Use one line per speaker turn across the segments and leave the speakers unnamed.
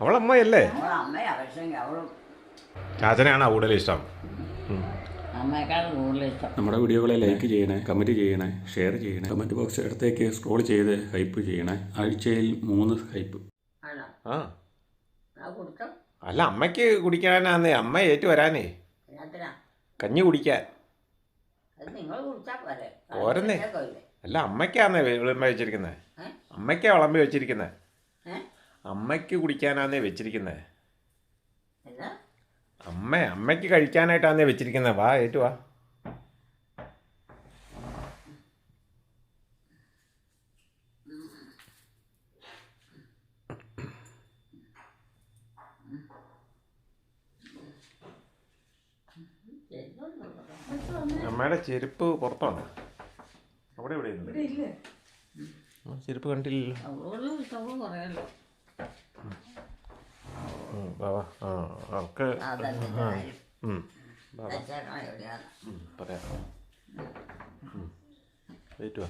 അവളമ്മയല്ലേ? ചാച്ചനെയാണ് കൂടുതൽ ഇഷ്ടം.
നമ്മുടെ വീഡിയോകളെ ലൈക്ക് ചെയ്യണേ കമന്റ് ചെയ്യണേ ഷെയർ ചെയ്യണേ കമന്റ് ബോക്സ് ഇടത്തേക്ക് സ്ക്രോൾ ചെയ്ത് ഹൈപ്പ് ചെയ്യണേ. ആഴ്ചയിൽ മൂന്ന് ഹൈപ്പ്.
ആ.
ആ കുടിച്ചോ
അല്ല അമ്മയ്ക്ക് കുടിക്കാനാന്നേ. അമ്മ ഏറ്റു വരാനേ. കഞ്ഞി കുടിക്കാൻ. പോരെന്നേ. അല്ല അമ്മയ്ക്കാന്നേ വിളമ്പ
വെച്ചിരിക്കുന്നേ?
അമ്മയ്ക്കാ വിളമ്പി വെച്ചിരിക്കുന്നത്
ഏ?
അമ്മയ്ക്ക് കുടിക്കാനാന്നേ വെച്ചിരിക്കുന്നത് അമ്മ അമ്മയ്ക്ക് കഴിക്കാനായിട്ടാന്നേ വെച്ചിരിക്കുന്നത് വാ ഏറ്റു വാ. അമ്മയുടെ ചെരുപ്പ് പുറത്താണ്. അവിടെ ഇവിടെ ചെരുപ്പ് കണ്ടില്ലല്ലോ
അവളോട് ഇഷ്ടവും പറയല്ലോ
ഉം, വാ, വാ. ആ അവർക്ക് പറയാം. വെയിറ്റ് വാ.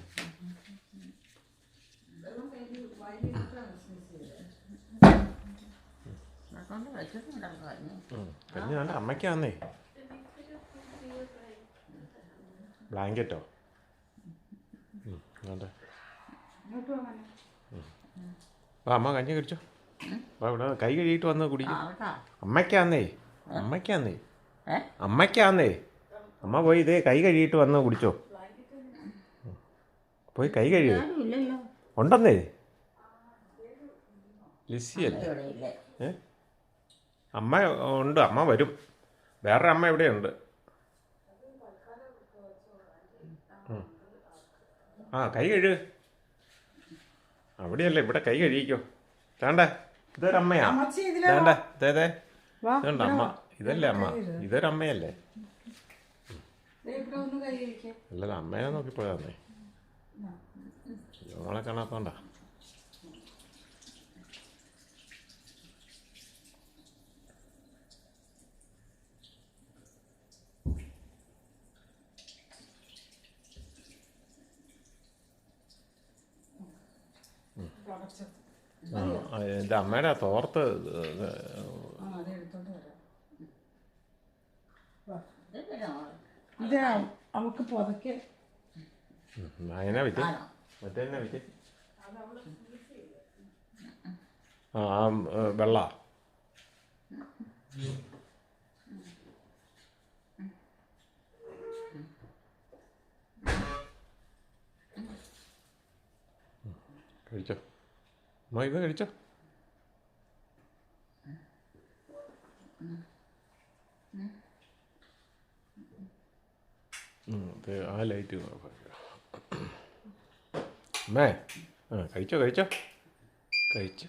വേണ്ട അമ്മയ്ക്കാന്നേ. ബ്ലാങ്കറ്റോ. വാ അമ്മ കഞ്ഞി കഴിച്ചോ വാ ഇവിടെ കൈ കഴുകിയിട്ട് വന്ന് കുടിക്കും.
ആവട്ടാ
അമ്മയ്ക്കാന്നേ അമ്മയ്ക്കാന്നേ. അമ്മയ്ക്കാന്നേ. അമ്മ പോയി ഇതേ കൈ കഴുകിയിട്ട് വന്ന് കുടിച്ചോ. പോയി കൈ കഴുകി.
ഇല്ലല്ലോ
ഉണ്ടെന്നേ. ലിസിയല്ലേ? ഏ? അമ്മ ഉണ്ട് അമ്മ വരും. വേറൊരു അമ്മ ഇവിടെയുണ്ട്. ആ കൈ കഴുക. അവിടെയല്ല ഇവിടെ കൈ കഴുകിക്കോ. വേണ്ട ഇതൊരമ്മയാ. വേണ്ട ഇതേ ഇതേ. ഇതുണ്ട് അമ്മ? ഇതല്ലേ അമ്മ? ഇതൊരമ്മയല്ലേ? അല്ലല്ല അമ്മേനെ നോക്കിപ്പോയതാന്നേ നമ്മളെ കാണാത്തോണ്ടാ. ആ, എന്റെ അമ്മയുടെ തോർത്ത് ഇത്,
പുതയ്ക്ക്
ഉം, അതിനാ വിറ്റ് മറ്റേ എന്നാ വിറ്റ് ആ വെള്ള കഴിച്ചോ അമ്മ ഇത് കഴിച്ചോ ആ ലൈറ്റ് അമ്മേ ആ കഴിച്ചോ കഴിച്ചോ കഴിച്ചു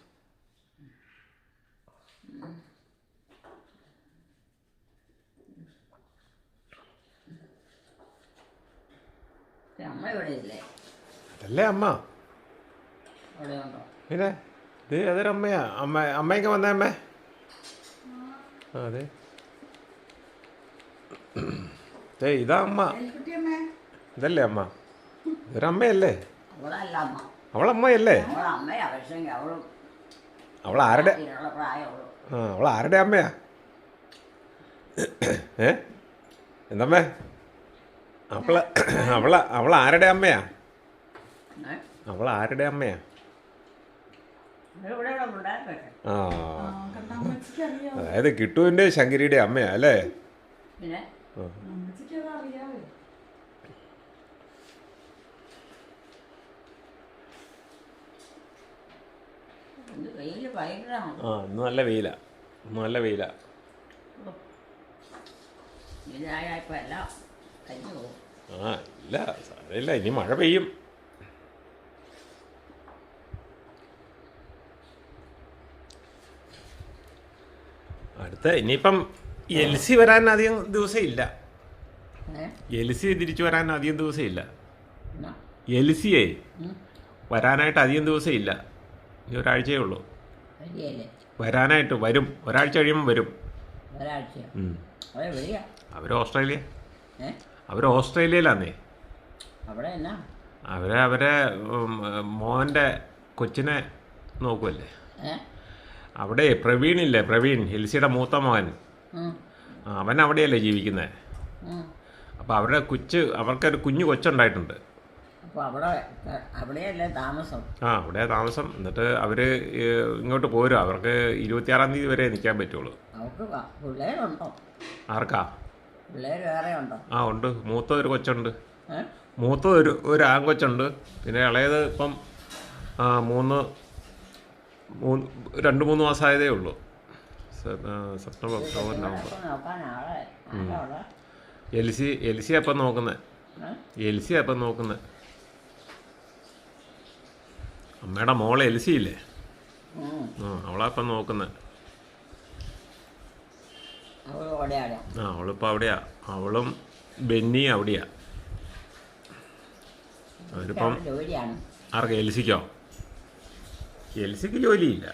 അമ്മ ഇവിടെ ഇല്ലേ
അതല്ലേ അമ്മ
അവിടെ ഉണ്ടോ
പിന്നെ? ഇത് അതൊരമ്മയാ അമ്മ അമ്മയൊക്കെ വന്നേ അമ്മേ. ആ അതെ ദേ ഇതാ അമ്മ. ഇതല്ലേ അമ്മ? ഇതൊരമ്മയല്ലേ അവളമ്മയല്ലേ? അവൾ ആരുടെ ആ അവൾ ആരുടെ അമ്മയാ? ഏ? എന്തമ്മേ? അവൾ അവള അവൾ ആരുടെ അമ്മയാ?
ഏ?
അവൾ ആരുടെ അമ്മയാ? ആ.
അമ്മച്ചിക്ക് അറിയാം
അതായത് കിട്ടുവിന്റെ ശങ്കരിയുടെ അമ്മയാ അല്ലേ? ആ. ഇന്ന് നല്ല വെയിലാ. ഇന്ന് നല്ല വെയിലാ. ആ ഇല്ല സാരമില്ല. ഇനി മഴ പെയ്യും. അടുത്ത ഇനിയിപ്പം എൽസി വരാൻ അധികം ദിവസം ഇല്ല.
എൽ
എൽസി തിരിച്ചു വരാൻ അധികം ദിവസം ഇല്ല.
എൽ.
വരാനായിട്ട് അധികം ദിവസം ഇല്ല. ഇനി ഒരാഴ്ചയേ ഉള്ളൂ. വരാനായിട്ട് വരും. ഒരാഴ്ച കഴിയുമ്പോൾ വരും. അവർ ഓസ്ട്രേലിയ. അവർ ഓസ്ട്രേലിയയിലാന്നേ. അവരെ അവരെ മോഹന്റെ മോന്റെ കൊച്ചിനെ നോക്കുമല്ലേ അവിടെ പ്രവീണില്ലേ പ്രവീൺ ഹിൽസിയുടെ മൂത്ത മകൻ. അവൻ അവിടെയല്ലേ ജീവിക്കുന്നത്
അപ്പൊ
അപ്പോൾ അവരുടെ കൊച്ച് അവർക്കൊരു കുഞ്ഞു കൊച്ചുണ്ടായിട്ടുണ്ട്. ആ അവിടെ താമസം? എന്നിട്ട് അവർ ഇങ്ങോട്ട് പോരും അവർക്ക് ഇരുപത്തിയാറാം തീയതി വരെ നിൽക്കാൻ പറ്റുള്ളൂ. ആർക്കാ? ആ ഉണ്ട്. മൂത്ത ഒരു കൊച്ചുണ്ട്. മൂത്ത ഒരു ഒരു ആൺകൊച്ചുണ്ട് പിന്നെ ഇളയത് ഇപ്പം മൂന്ന് മൂന്ന് രണ്ട് മൂന്ന് മാസമായതേ ഉള്ളൂ. September October November.
L C L C എപ്പം
എൽസി എൽസി അപ്പം നോക്കുന്നത്
എൽ
സി അപ്പം നോക്കുന്നത് അമ്മയുടെ മോളെ എൽ സി
ഇല്ലേ
ആ അവളപ്പം നോക്കുന്നത് ആ അവളിപ്പോൾ അവിടെയാ. അവളും ബെന്നി അവിടെയാ. അവരിപ്പം ആർക്കും എൽ സിക്കോ എൽസിക്കോ? എൽസിക്ക് ജോലിയില്ല.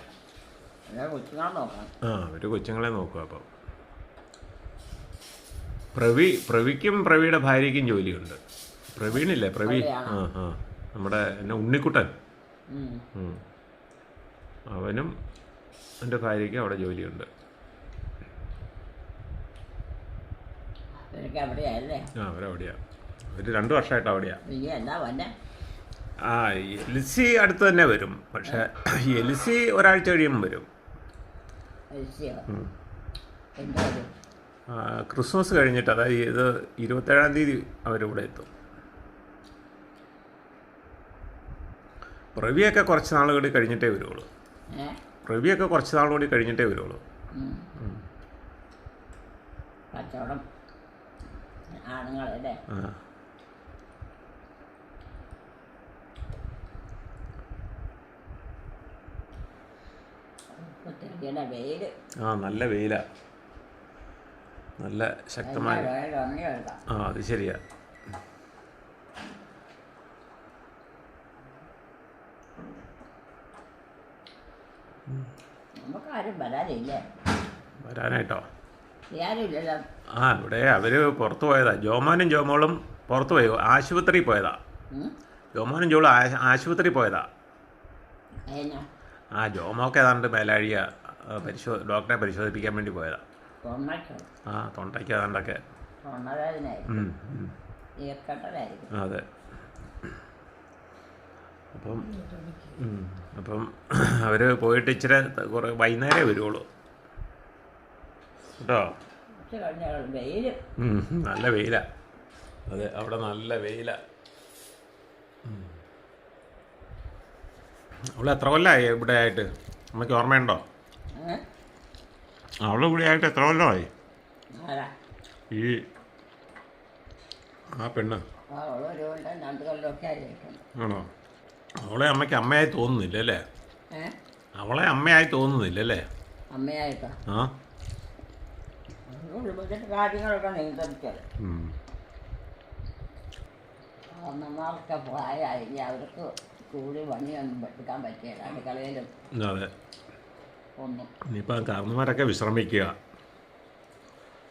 ആ അവർ കൊച്ചുങ്ങളെ നോക്കുക അപ്പം. പ്രവി പ്രവിക്കും പ്രവിയുടെ ഭാര്യയ്ക്കും ജോലിയുണ്ട്. പ്രവീണില്ലേ? പ്രവി? ആ ആ. നമ്മുടെ എന്നെ ഉണ്ണിക്കുട്ടൻ. അവനും എന്റെ ഭാര്യയ്ക്കും അവിടെ ജോലിയുണ്ട്. ആ അവരവിടെയാ. അവർ രണ്ട് വർഷമായിട്ട് അവിടെയാ.
ഇനി എൽ സി
ആ അടുത്ത് തന്നെ വരും. പക്ഷേ എൽസി ഒരാഴ്ച കഴിയുമ്പോൾ വരും. ആ, ക്രിസ്മസ് കഴിഞ്ഞിട്ട് അതായത് ഇത് ഇരുപത്തേഴാം തീയതി അവരിവിടെ എത്തും. പ്രവിയൊക്കെ കുറച്ച് നാൾ കൂടി കഴിഞ്ഞിട്ടേ വരുള്ളൂ പ്രവിയൊക്കെ കുറച്ച് നാൾ കൂടി കഴിഞ്ഞിട്ടേ വരുള്ളൂ
ഉം. കച്ചവടം. ആണുങ്ങളല്ലേ?
ആ. ആ നല്ല വെയിലാ. നല്ല ശക്തമായ ആ അത് ശരിയാ.
നമുക്കാരും വരാനില്ലേ?
വരാനായിട്ടോ? ആ ഇവിടെ അവർ പുറത്തു പോയതാ. ജോമാനും ജോമോളും പുറത്തു പോയി. ആശുപത്രി പോയതാ? ജോമാനും ജോളും ആശുപത്രി പോയതാ. ആ ജോമോക്ക് ഏതാണ്ട് മേലാഴിക. ആ, പരിശോ ഡോക്ടറെ പരിശോധിപ്പിക്കാൻ വേണ്ടി
പോയതാണ്
ആ തൊണ്ടയ്ക്ക് ഉം. അതെ. അപ്പം അപ്പം അവർ പോയിട്ട് ഇച്ചിരി കുറേ വൈകുന്നേരമേ വരുള്ളൂ കേട്ടോ? നല്ല വെയിലാ. അതെ അവിടെ നല്ല വെയിലാ. അവളെ എത്ര കൊല്ലമായി ഇവിടെ ആയിട്ട്? അമ്മയ്ക്ക് ഓർമ്മയുണ്ടോ?
ഏ?
കൂടി ആയിട്ട് എത്ര കൊല്ലമായി? ഈ ആ പെണ്ണ്. ആണോ? അവളെ അമ്മയ്ക്ക് അമ്മയായി തോന്നുന്നില്ല അല്ലേ? അവളെ അമ്മയായി തോന്നുന്നില്ല അല്ലേ?
അമ്മയായിട്ടോ?
ആ?
കാര്യങ്ങളൊക്കെ നിയന്ത്രിച്ചത്
ഉം.
അമ്മമാർക്ക് പ്രായമായി ഇനി അവർക്ക് കൂടി പണിയൊന്നും എടുക്കാൻ പറ്റിയില്ല അടുക്കളയിലും
അതെ.
ഒന്നും.
ഇനിയിപ്പോൾ കാരണന്മാരൊക്കെ വിശ്രമിക്കുക.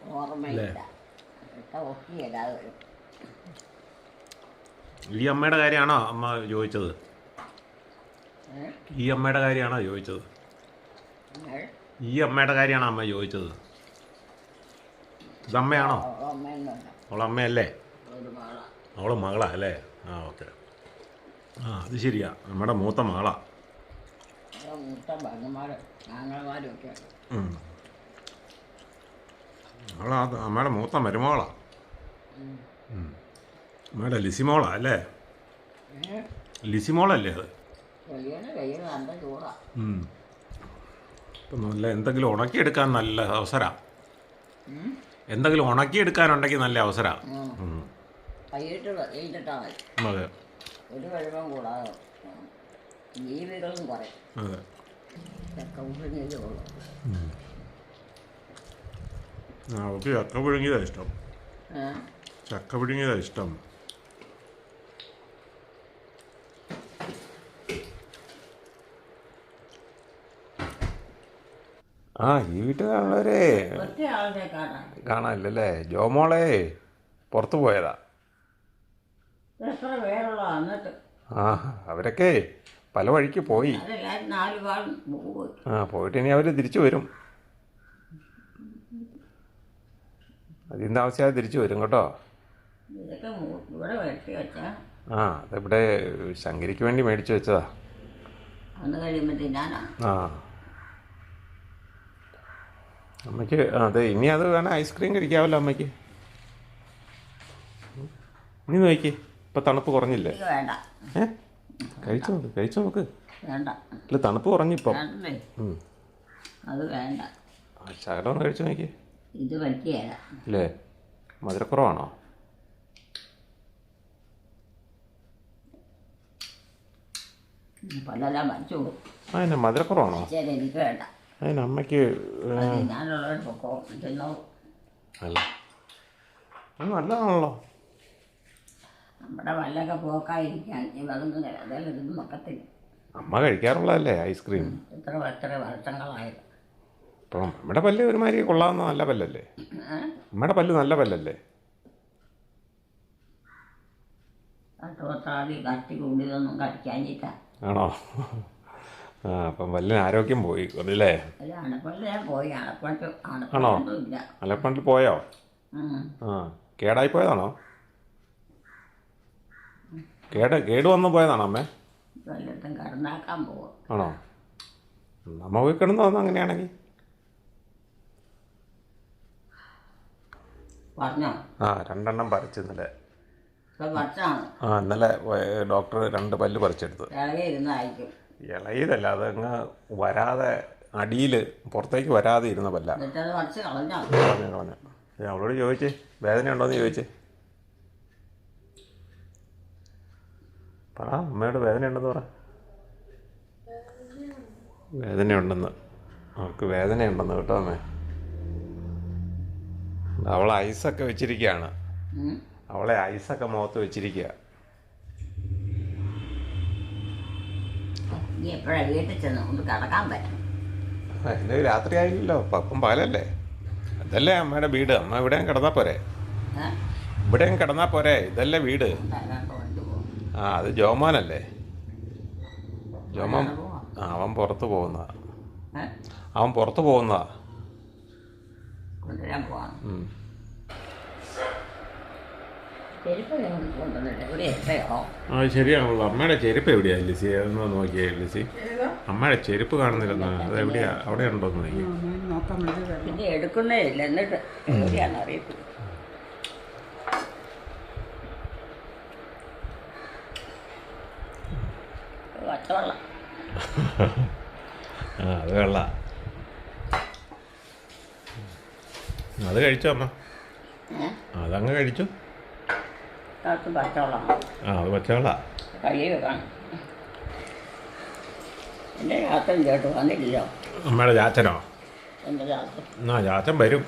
ഓർമ്മയില്ല. ഒക്കെ ഒക്കിയില്ലാതെ വരും
ഈ അമ്മയുടെ കാര്യമാണോ അമ്മ ചോദിച്ചത്? ഈ അമ്മയുടെ കാര്യമാണോ ചോദിച്ചത്? ഈ അമ്മയുടെ കാര്യമാണോ അമ്മ ചോദിച്ചത്? ഇതമ്മയാണോ അവളമ്മയല്ലേ അവൾ മകളാ അല്ലേ? ആ ഓക്കെ. ആ അത് ശരിയാ. നമ്മുടെ മൂത്ത മകളാ.
മൂത്ത ഭംഗന്മാരും ആങ്ങളമാരും ഒക്കെ
ഉം. അവളാ അമ്മയുടെ മൂത്ത മരുമകളാ ഉം. അമ്മയുടെ ലിസിമോളാ അല്ലേ? ലിസിമോളല്ലേ അത്? ഇപ്പൊ നല്ല എന്തെങ്കിലും ഉണക്കിയെടുക്കാൻ നല്ല
അവസര?
എന്തെങ്കിലും ഉണക്കിയെടുക്കാനുണ്ടെങ്കിൽ നല്ല
അവസര.
അതെ.
ഒരു കഴിവും കൂടാതെ ജീവികളും കുറയും.
അതെ.
ചക്ക ഉപ്പിഞ്ഞതേ ഉള്ളൂ
ആ അവൾക്ക് ചക്ക പുഴുങ്ങിയതാണ് ഇഷ്ടം? ചക്ക പുഴുങ്ങിയതാണ് ഇഷ്ടം. ആ ഈ
വീട്ടിൽ കാണാൻ
കാണാനില്ലല്ലേ? ജോമോളെ പുറത്തു പോയതാ. ആ അവരൊക്കെ പല വഴിക്ക് പോയി. ആ പോയിട്ട് ഇനി അവർ തിരിച്ചു വരും. അതിന്റെ ആവശ്യമായി തിരിച്ചു വരും കേട്ടോ. ആ അതിവിടെ ശങ്കരിക്ക് വേണ്ടി മേടിച്ചു വെച്ചതാ. ആ. അമ്മയ്ക്ക് അതെ ഇനി അത് വേണം ഐസ്ക്രീം കഴിക്കാമല്ലോ അമ്മയ്ക്ക്. ഇനി നോക്കി ഇപ്പം തണുപ്പ് കുറഞ്ഞില്ലേ? ഏ? കഴിച്ചു നോക്ക് കഴിച്ചു നോക്ക്
വേണ്ട.
ഇല്ല തണുപ്പ് കുറഞ്ഞിപ്പം
വേണ്ടേ? അത് വേണ്ട.
ശകലം ഒന്ന് കഴിച്ചു നോക്കി.
ഇത് പറ്റിയല്ല
ഇല്ലേ? മധുരക്കുറവാണോ? അതിന് മധുരക്കുറവാണോ?
ശരി എനിക്ക് വേണ്ട.
അതിന് അമ്മയ്ക്ക്
അത് ഞാനുള്ളവർ പൊക്കോ. തിന്നോ
അല്ല. അത് നല്ലതാണല്ലോ.
നമ്മുടെ വല്ലൊക്കെ പോക്കായിരിക്കാൻ അതൊന്നും അതെല്ലാം ഇതൊന്നും മൊക്കത്തില്ല
അമ്മ കഴിക്കാറുള്ളതല്ലേ ഐസ്ക്രീം?
എത്ര എത്ര വർഷങ്ങളായത്.
അപ്പം നമ്മുടെ പല്ല് ഒരുമാതിരി കൊള്ളാവുന്ന നല്ല പല്ലല്ലേ? നമ്മുടെ പല്ല് നല്ല പല്ലല്ലേ?
കട്ടി കൂടിയതൊന്നും
ആണോ? ആ അപ്പം പല്ലിന് ആരോഗ്യം പോയി അല്ലേ?
അല്ല അണപ്പള്ളി ഞാൻ പോയി. അണപ്പണ്ട്
ആണോ? അലപ്പണ്ടിൽ പോയോ? ആ കേടായി പോയതാണോ കേട് കേട് വന്നു പോയതാണോ അമ്മേ?
വല്ലതും കടന്നാക്കാൻ പോകും
ആണോ? നമ്മ പോയി കിടന്നു വന്നു അങ്ങനെയാണെങ്കിൽ.
പറഞ്ഞോ?
ആ രണ്ടെണ്ണം പറിച്ചു ഇന്നലെ.
ഇപ്പൊ
ആ ഇന്നലെ ഡോക്ടർ രണ്ട് പല്ല് പറിച്ചെടുത്ത്.
ഇളകി ഇരുന്നായിരിക്കും.
ഇളയതല്ല അതങ്ങ് വരാതെ അടിയിൽ പുറത്തേക്ക് വരാതെ ഇരുന്ന പല്ല.
കളഞ്ഞു?
കളഞ്ഞു ഞാൻ അവളോട് ചോദിച്ചേ വേദന ഉണ്ടോയെന്ന് ചോദിച്ചേ. പറ അമ്മയോട് വേദന ഉണ്ടെന്ന് പറ. വേദനയുണ്ടെന്ന്. അവൾക്ക് വേദനയുണ്ടെന്ന് കേട്ടോ അമ്മേ. അവൾ ഐസൊക്കെ വെച്ചിരിക്കുകയാണ്. അവളെ ഐസൊക്കെ മുഖത്ത് വെച്ചിരിക്കുക. അതിന് രാത്രി ആയില്ലല്ലോ പപ്പം പാലല്ലേ? അതല്ലേ അമ്മയുടെ വീട്. അമ്മ ഇവിടെയും കിടന്നാ പോരെ. ഇവിടെയും കിടന്നാ പോരെ ഇതല്ലേ വീട്. ആ അത് ജോമോനല്ലേ? ജോമോൻ ആ അവൻ പുറത്ത് പോകുന്നതാ.
ഏഹ്
അവൻ പുറത്ത് പോകുന്നതാ.
എത്രയോ
ആ ശരിയാണല്ലോ അമ്മയുടെ ചെരുപ്പ് എവിടെയാ ലിസി? ഒന്ന് നോക്കിയേ ലിസി. അമ്മയുടെ ചെരുപ്പ് കാണുന്നില്ലെന്ന് അത് എവിടെയാ? അവിടെ ഉണ്ടോന്ന് നോക്കി
എടുക്കുന്നേ ഇല്ല. എന്നിട്ട് എവിടെയാണെന്ന് അറിയത്തില്ല.
ആ അത് വെള്ള അത് കഴിച്ചോ അമ്മ? അതങ്ങ് കഴിച്ചു.
പച്ചവെള്ളം.
ആ അത് പച്ചവെള്ള.
വെക്കണം. എന്റെ രാത്രി കേട്ട് വന്നില്ലല്ലോ.
അമ്മയുടെ ചാച്ചനോ?
എന്റെ ചാത്തൻ
ആ ചാച്ചൻ വരും.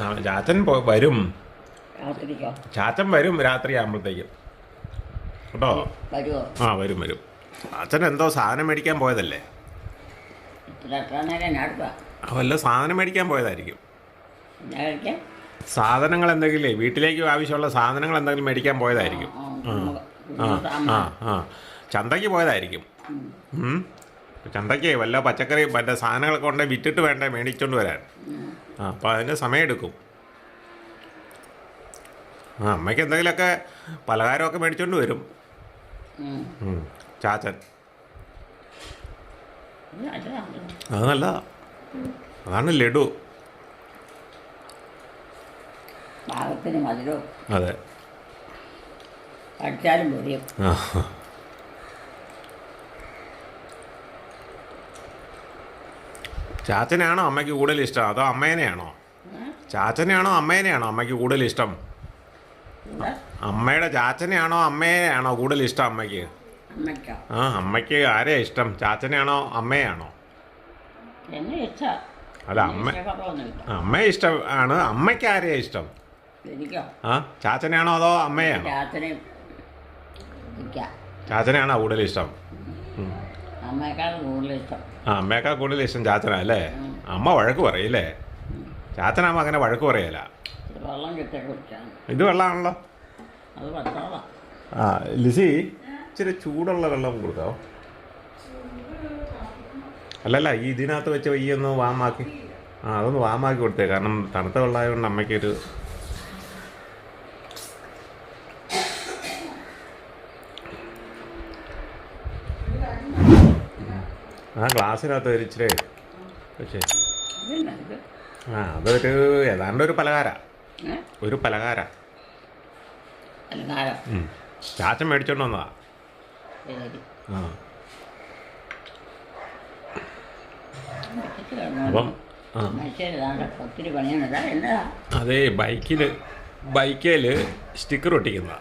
ആ ചാച്ചൻ വരും.
രാത്രിക്കോ?
ചാച്ചൻ വരും രാത്രി ആകുമ്പോഴത്തേക്കും കേട്ടോ
വരുമോ
ആ വരും വരും. ചാച്ചൻ എന്തോ സാധനം മേടിക്കാൻ പോയതല്ലേ? വല്ല സാധനം മേടിക്കാൻ പോയതായിരിക്കും. സാധനങ്ങൾ എന്തെങ്കിലും വീട്ടിലേക്ക് ആവശ്യമുള്ള സാധനങ്ങൾ എന്തെങ്കിലും മേടിക്കാൻ പോയതായിരിക്കും.
ആ,
ആ ആ ചന്തയ്ക്ക് പോയതായിരിക്കും. ചന്തയ്ക്ക് വല്ല പച്ചക്കറി മറ്റേ സാധനങ്ങളൊക്കെ ഉണ്ടെങ്കിൽ വിറ്റിട്ട് വേണ്ടേ മേടിച്ചോണ്ട് വരാൻ. ആ അപ്പോൾ അതിന് സമയമെടുക്കും. ആ അമ്മയ്ക്ക് എന്തെങ്കിലുമൊക്കെ പലഹാരമൊക്കെ മേടിച്ചോണ്ട് വരും. ചാച്ചൻ. അത് നല്ലതാ അതാണ് ലഡു.
പാകത്തിന് മധുരവും
അതെ. ആ. ചാച്ചനെയാണോ അമ്മയ്ക്ക് കൂടുതൽ ഇഷ്ടം? അതോ അമ്മേനെയാണോ? ചാച്ചനെയാണോ അമ്മേനെയാണോ അമ്മയ്ക്ക് കൂടുതൽ ഇഷ്ടം? അമ്മയുടെ ചാച്ചനെയാണോ അമ്മേനെയാണോ കൂടുതൽ ഇഷ്ടം അമ്മയ്ക്കോ? ആ അമ്മയ്ക്ക് ആരെയാ ഇഷ്ടം? ചാച്ചനെയാണോ അമ്മയാണോ? അല്ല അമ്മ
അമ്മ
അമ്മയെ ഇഷ്ടം ആണ് അമ്മയ്ക്ക് ആരെയാ ഇഷ്ടം? ആ ചാച്ചനെയാണോ അതോ അമ്മയാണോ? ചാച്ചനെയാണോ കൂടുതൽ ഇഷ്ടം? ആ അമ്മയേക്കാൾ കൂടുതൽ ഇഷ്ടം ചാച്ചനാ അല്ലേ? അമ്മ വഴക്ക് പറയില്ലേ? ചാച്ചനാമ്മ അങ്ങനെ വഴക്ക് പറയല? ഇത് വെള്ളമാണല്ലോ? ആ ലിസി? ഇച്ചിരി ചൂടുള്ള വെള്ളം കൊടുക്കാവോ? അല്ലല്ല ഈ ഇതിനകത്ത് വെച്ച് ഈ ഒന്ന് വാമാക്കി ആ അതൊന്ന് വാമാക്കി കൊടുത്തേ. കാരണം തണുത്ത വെള്ളമായതുകൊണ്ട് അമ്മയ്ക്കൊരു ആ ഗ്ലാസ്സിനകത്ത് ഒരു ഇച്ചിരി വെച്ചേ.
ഇതെന്നാ ഇത്?
ആ അതൊരു ഏതാണ്ട് ഒരു പലഹാര. ഒരു പലഹാര. ചാച്ചൻ മേടിച്ചോണ്ട് വന്നതാ
ശരി
ആ
വെച്ചിട്ട് കിടന്നോളൂ.
അപ്പം
ഒത്തിരി
അതെ ബൈക്കിൽ ബൈക്കേൽ സ്റ്റിക്കർ ഒട്ടിക്കുന്ന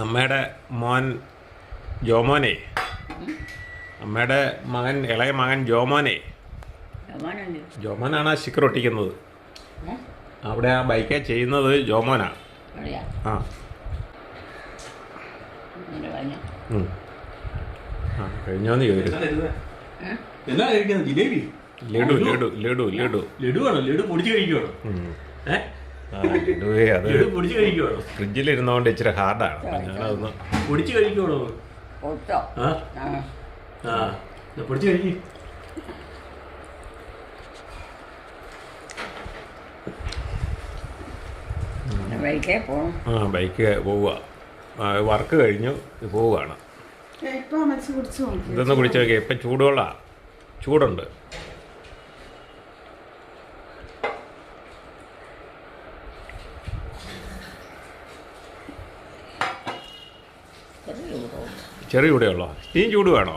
അമ്മയുടെ മോൻ ജോമോനെ. അമ്മയുടെ മകൻ ഇളയ മകൻ ജോമോനെ. ജോമോനാണ് ആ സ്റ്റിക്കർ ഒട്ടിക്കുന്നത്. അവിടെ ആ ബൈക്കേ ചെയ്യുന്നത്
ജോമോനാണ്
ആ
ഇങ്ങനെ പറഞ്ഞ
ഉം. ആ കഴിഞ്ഞോന്ന് ചോദിച്ചു.
ഏ?
എന്നാ കഴിക്കുന്നത്? ജിലേബി?
ലഡു ലഡു ലഡു ലഡു
ലഡു. ആണോ ലഡു പൊടിച്ച് കഴിക്കുവാണോ?
ഉം.
ഏഹ്
ആ ലഡുവേ അത്
ലഡു പൊടിച്ച് കഴിക്കുവാണോ?
ഫ്രിഡ്ജിലിരുന്നോണ്ട് ഇച്ചിരി ഹാർഡാണ്. ഞാനതൊന്ന്
പൊടിച്ച് കഴിക്കുവാണോ? ആ. പൊടിച്ച് കഴിക്കും.
ബൈക്ക് പോവുക. വർക്ക് കഴിഞ്ഞു പോവുകയാണ്. ഇതൊന്ന് കുടിച്ചു നോക്കിയാൽ ഇപ്പം ചൂടുവെള്ളമാണ് ചൂടുണ്ട്.
ചെറിയ ചൂടോ
നീ ചൂട് വേണോ?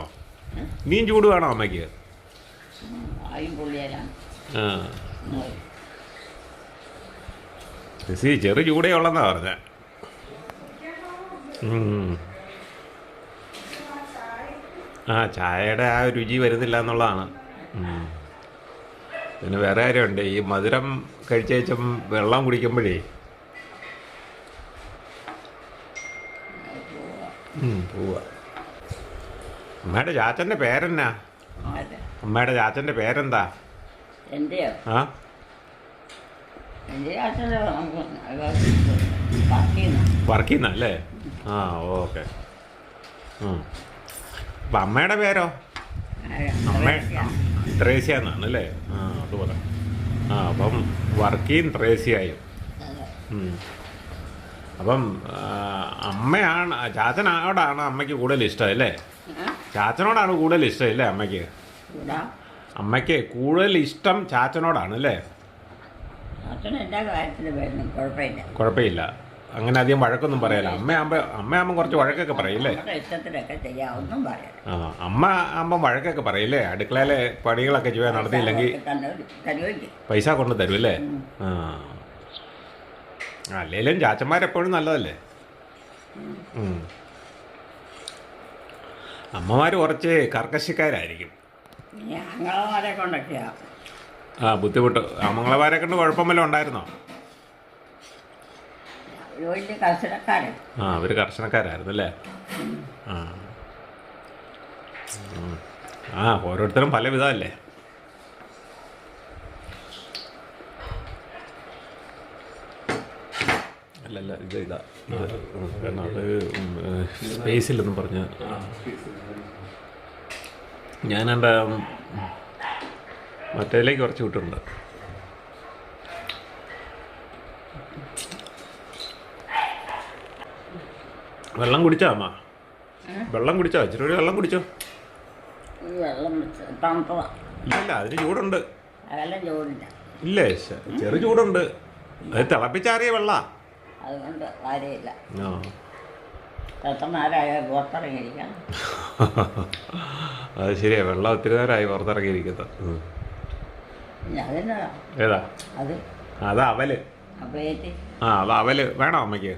നീ ചൂട് വേണോ അമ്മയ്ക്ക്? ആ. ചെറിയ ചെറു ചൂടേ ഉള്ളെന്നാ പറഞ്ഞ. ആ ചായയുടെ ആ രുചി വരുന്നില്ല എന്നുള്ളതാണ്. പിന്നെ വേറെ കാര്യമുണ്ട്. ഈ മധുരം കഴിച്ചേച്ചും വെള്ളം കുടിക്കുമ്പോഴേ പോവാ. അമ്മയുടെ ചാച്ചന്റെ പേരെന്നാ? അമ്മയുടെ ചാച്ചന്റെ പേരെന്താ? വർക്ക് ആ? എന്റെ ആ ഓക്കെ. അപ്പം അമ്മയുടെ പേരോ? അമ്മ ത്രേസ്യ എന്നാണ് അല്ലേ ആ അത് പറ. ആ അപ്പം വർക്കിയും ത്രേസ്യായും. അപ്പം അമ്മയാണ് ചാച്ചനോടാണ് അമ്മയ്ക്ക് കൂടുതൽ ഇഷ്ടം അല്ലേ ചാച്ചനോടാണ് കൂടുതൽ ഇഷ്ടം അല്ലേ അമ്മയ്ക്ക് അമ്മയ്ക്ക് കൂടുതൽ ഇഷ്ടം ചാച്ചനോടാണ് അല്ലേ
കുഴപ്പമില്ല.
അങ്ങനെ അധികം വഴക്കൊന്നും പറയല അമ്മയാകുമ്പോ അമ്മയാകുമ്പോ കുറച്ച് വഴക്കൊക്കെ പറയില്ലേ
നമ്മുടെ ഇഷ്ടത്തിലൊക്കെ ചെയ്യാം. ഒന്നും പറയാം
ആ അമ്മ ആകുമ്പോ വഴക്കൊക്കെ പറയില്ലേ അടുക്കളയിലെ പണികളൊക്കെ ചെയ്യാൻ നടത്തിയില്ലെങ്കിൽ പൈസ കൊണ്ട് തരും അല്ലേ ആ. അല്ലേലും ചാച്ചന്മാരെപ്പോഴും നല്ലതല്ലേ? ഉം. അമ്മമാർ കുറച്ച് കർക്കശക്കാരായിരിക്കും.
ഇനി
ആ ബുദ്ധിമുട്ട്. അമ്മങ്ങളമാരെ കൊണ്ട് കുഴപ്പം വല്ലതും ഉണ്ടായിരുന്നോ? ആ അവർ കർശനക്കാരായിരുന്നു അല്ലേ ആ. ആ ഓരോരുത്തരും പല വിധമല്ലേ അല്ലല്ല ഇത് ഇതാ. കാരണം അത് സ്പേസിലെന്നും പറഞ്ഞ് ഞാനെന്റെ മറ്റേലേക്ക് കുറച്ച് വിട്ടിട്ടുണ്ട്. വെള്ളം കുടിച്ചോ അമ്മ? വെള്ളം കുടിച്ചോ? ഇച്ചിരി വെള്ളം കുടിച്ചോ?
വെള്ളം
ഇല്ല അതിന് ചൂടുണ്ട്.
അതെല്ലാം ചൂടില്ല.
ഇല്ലേ ചെറു ചൂടുണ്ട്. അത് തിളപ്പിച്ചാറിയ വെള്ള.
അതുകൊണ്ട് കാര്യമില്ല.
ആ. അത് ശരിയാ വെള്ളം ഒത്തിരി നേരമായി പുറത്തിറങ്ങിയിരിക്കുന്നത് ഏതാ?
അത്
അതാ അവൽ.
ആ
അത് അവൽ വേണോ അമ്മയ്ക്ക്?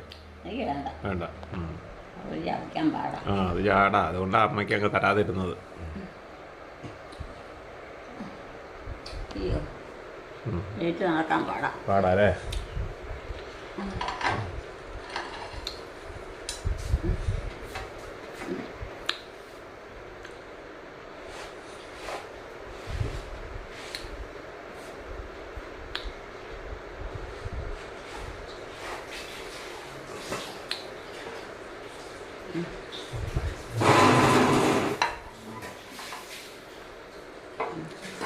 വേണ്ട.
വേണ്ട. ആ അത് ചാടാ അതുകൊണ്ടാണ് അമ്മയ്ക്ക് അങ്ങ് തരാതിരുന്നത്
പാടാം.
പാടാ അല്ലേ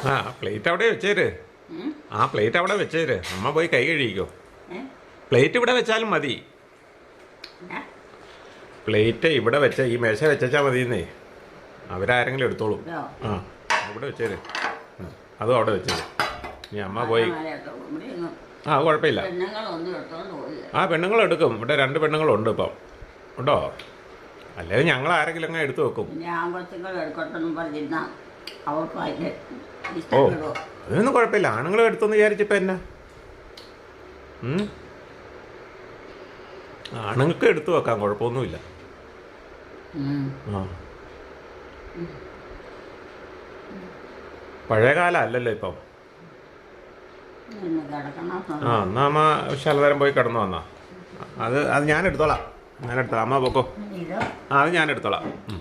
ആ പ്ലേറ്റ് അവിടെ വെച്ചേര്. ആ പ്ലേറ്റ് അവിടെ വെച്ചേര്. അമ്മ പോയി കൈ കഴിക്കോ പ്ലേറ്റ് ഇവിടെ വെച്ചാലും മതി. പ്ലേറ്റ് ഇവിടെ വെച്ച ഈ മേശ വെച്ചാൽ മതിയെന്നേ. അവരാരെങ്കിലും എടുത്തോളൂ. ആ ഇവിടെ വെച്ചേര്. അതും അവിടെ വെച്ചേര്. ഇനി അമ്മ പോയി. ആ കുഴപ്പമില്ല. ആ പെണ്ണുങ്ങൾ എടുക്കും. ഇവിടെ രണ്ട് പെണ്ണുങ്ങളുണ്ട് ഇപ്പം. ഉണ്ടോ? അല്ലെങ്കിൽ ഞങ്ങൾ ആരെങ്കിലും അങ്ങനെ എടുത്തു വെക്കും.
അവർക്ക് അതിന്റെ
ഓ
ഇഷ്ടപ്പെടുമോ
അതൊന്നും കുഴപ്പമില്ല. ആണുങ്ങൾ എടുത്തെന്ന് വിചാരിച്ചിപ്പോൾ എന്നാ? ഉം? ആണുങ്ങൾക്ക് എടുത്തു വെക്കാൻ കുഴപ്പമൊന്നുമില്ല. ആ. പഴയ കാലം അല്ലല്ലോ ഇപ്പം.
ഇന്ന് കിടക്കണം?
ആ എന്നാ അമ്മ ശലതരം പോയി കിടന്നു വന്നാ. അത് അത് ഞാൻ എടുത്തോളാം. ഞാൻ എടുത്തോളാം. അമ്മ പൊക്കോ.
ഇതോ?
ആ അത് ഞാൻ എടുത്തോളാം. ഉം.